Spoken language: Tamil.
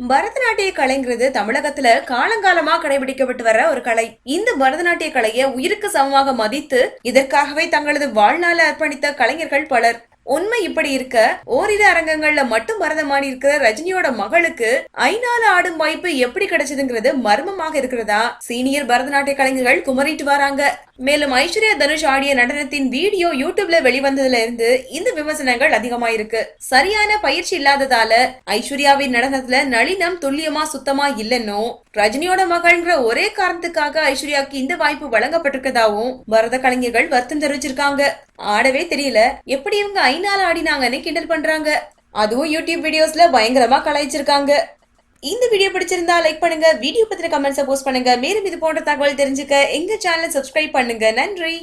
பரதநாட்டிய கலைங்கிறது தமிழகத்துல காலங்காலமா கடைபிடிக்கப்பட்டு வர ஒரு கலை. இந்த பரதநாட்டிய கலையை உயிருக்கு சமமாக மதித்து இதற்காகவே தங்களது வாழ்நாளை அர்ப்பணித்த கலைஞர்கள் பலர். உண்மை இப்படி இருக்க ஓரிரு அரங்கங்கள்ல மட்டும் பரதமாடி இருக்கிற ரஜினியோட மகளுக்கு ஐநால ஆடும் வாய்ப்பு எப்படி கிடைச்சதுங்கிறது மர்மமாக இருக்கிறதா? சீனியர் பரதநாட்டிய கலைஞர்கள் குமரிட்டு வராங்க. மேலும் ஐஸ்வர்யா தனுஷ் ஆடிய நடனத்தின் வீடியோ யூடியூப்ல வெளிவந்ததுல இருந்து இந்த விமர்சனங்கள் அதிகமாயிருக்கு. சரியான பயிற்சி இல்லாததால ஐஸ்வர்யாவின் நடனத்துல நளினம் துல்லியமா சுத்தமா இல்லைன்னோ ரஜினியோட மகள்ன்ற ஒரே காரணத்துக்காக ஐஸ்வர்யாவுக்கு இந்த வாய்ப்பு வழங்கப்பட்டிருக்கதாவும் பரத கலைஞர்கள் வருத்தம் தெரிவிச்சிருக்காங்க. ஆடவே தெரியல எப்படி இவங்க ஐநாள் ஆடினாங்கன்னு கிண்டல் பண்றாங்க. அதுவும் யூடியூப் வீடியோஸ்ல பயங்கரமா கலாய்ச்சிருக்காங்க. இந்த வீடியோ பிடிச்சிருந்தா லைக் பண்ணுங்க வீடியோ பத்தின கமெண்ட்ஸை போஸ்ட் பண்ணுங்க. மேலும் இது போன்ற தகவல் தெரிஞ்சுக்க எங்க சேனலை சப்ஸ்கிரைப் பண்ணுங்க. நன்றி!